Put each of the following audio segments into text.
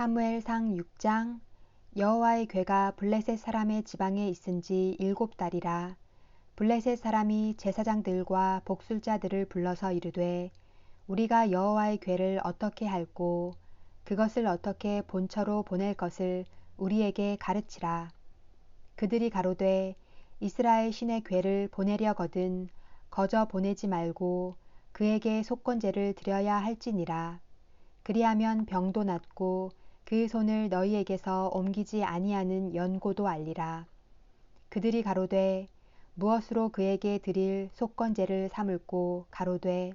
사무엘상 6장 여호와의 괴가 블레셋 사람의 지방에 있은 지 일곱 달이라. 블레셋 사람이 제사장들과 복술자들을 불러서 이르되 우리가 여호와의 괴를 어떻게 할고 그것을 어떻게 본처로 보낼 것을 우리에게 가르치라. 그들이 가로되 이스라엘 신의 괴를 보내려거든 거저 보내지 말고 그에게 속건제를 드려야 할지니라. 그리하면 병도 낫고 그 손을 너희에게서 옮기지 아니하는 연고도 알리라. 그들이 가로되 무엇으로 그에게 드릴 속건제를 삼을고 가로되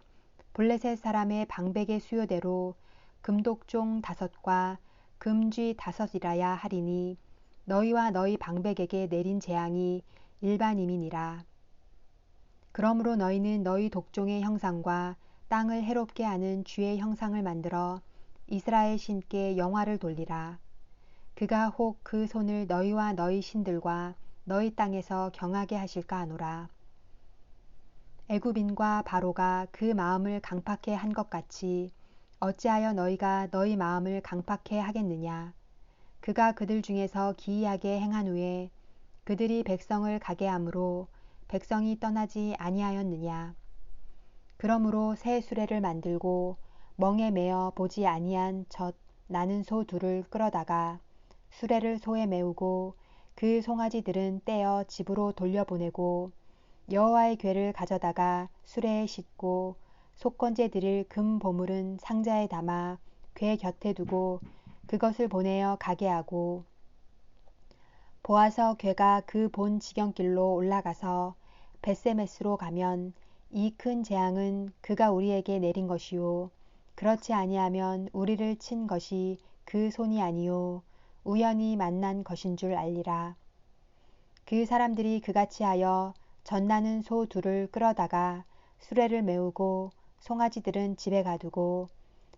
블레셋 사람의 방백의 수요대로 금독종 다섯과 금쥐 다섯이라야 하리니 너희와 너희 방백에게 내린 재앙이 일반임이니라. 그러므로 너희는 너희 독종의 형상과 땅을 해롭게 하는 주의 형상을 만들어 이스라엘 신께 영화를 돌리라. 그가 혹 그 손을 너희와 너희 신들과 너희 땅에서 경하게 하실까 하노라. 애굽인과 바로가 그 마음을 강팍해 한 것 같이 어찌하여 너희가 너희 마음을 강팍해 하겠느냐. 그가 그들 중에서 기이하게 행한 후에 그들이 백성을 가게 함으로 백성이 떠나지 아니하였느냐. 그러므로 새 수레를 만들고 멍에 매어 보지 아니한 젖 나는 소 둘을 끌어다가 수레를 소에 메우고 그 송아지들은 떼어 집으로 돌려보내고 여호와의 괴를 가져다가 수레에 싣고 속건제 드릴 금 보물은 상자에 담아 괴 곁에 두고 그것을 보내어 가게 하고 보아서 괴가 그 본 지경길로 올라가서 베세메스로 가면 이 큰 재앙은 그가 우리에게 내린 것이요 그렇지 아니하면 우리를 친 것이 그 손이 아니요 우연히 만난 것인 줄 알리라. 그 사람들이 그같이 하여 전나는 소 둘을 끌어다가 수레를 메우고 송아지들은 집에 가두고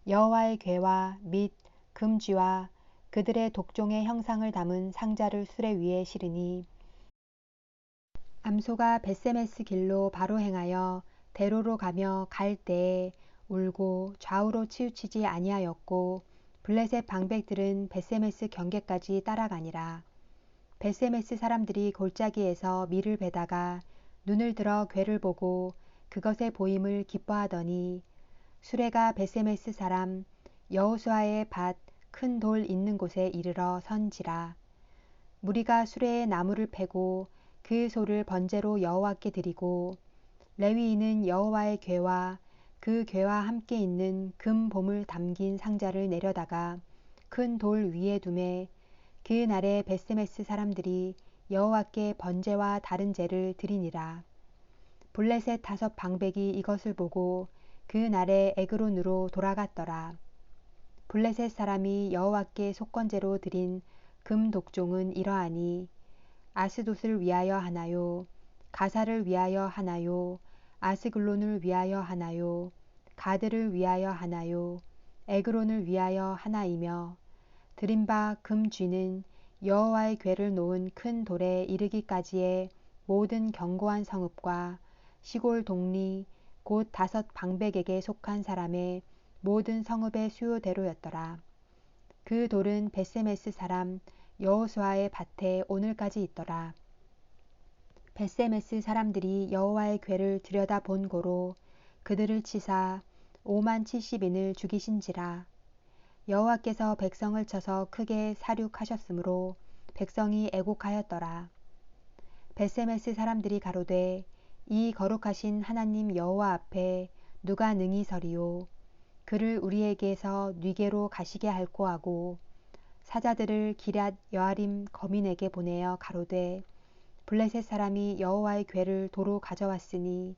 여호와의 괴와 및 금쥐와 그들의 독종의 형상을 담은 상자를 수레 위에 실으니 암소가 베세메스 길로 바로 행하여 대로로 가며 갈 때에 울고 좌우로 치우치지 아니하였고 블레셋 방백들은 베세메스 경계까지 따라가니라. 베세메스 사람들이 골짜기에서 밀을 베다가 눈을 들어 괴를 보고 그것의 보임을 기뻐하더니 수레가 베세메스 사람 여호수아의 밭 큰 돌 있는 곳에 이르러 선지라. 무리가 수레에 나무를 패고 그 소를 번제로 여호와께 드리고 레위인은 여호와의 괴와 그 괴와 함께 있는 금 보물 담긴 상자를 내려다가 큰 돌 위에 두매 그 날에 베스메스 사람들이 여호와께 번제와 다른 제를 드리니라. 블레셋 다섯 방백이 이것을 보고 그 날에 에그론으로 돌아갔더라. 블레셋 사람이 여호와께 속건제로 드린 금 독종은 이러하니 아스돗을 위하여 하나요 가사를 위하여 하나요 아스글론을 위하여 하나요? 가드를 위하여 하나요? 에그론을 위하여 하나이며 드린 바 금쥐는 여호와의 괴를 놓은 큰 돌에 이르기까지의 모든 견고한 성읍과 시골 동리 곧 다섯 방백에게 속한 사람의 모든 성읍의 수요대로였더라. 그 돌은 베세메스 사람 여호수아의 밭에 오늘까지 있더라. 베세메스 사람들이 여호와의 괴를 들여다 본 고로 그들을 치사 5만 70인을 죽이신지라 여호와께서 백성을 쳐서 크게 사륙하셨으므로 백성이 애곡하였더라. 베세메스 사람들이 가로되 이 거룩하신 하나님 여호와 앞에 누가 능히 서리요 그를 우리에게서 뉘게로 가시게 할고 하고 사자들을 기랏 여아림 거민에게 보내어 가로되 블레셋 사람이 여호와의 괴를 도로 가져왔으니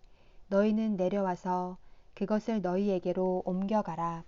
너희는 내려와서 그것을 너희에게로 옮겨가라.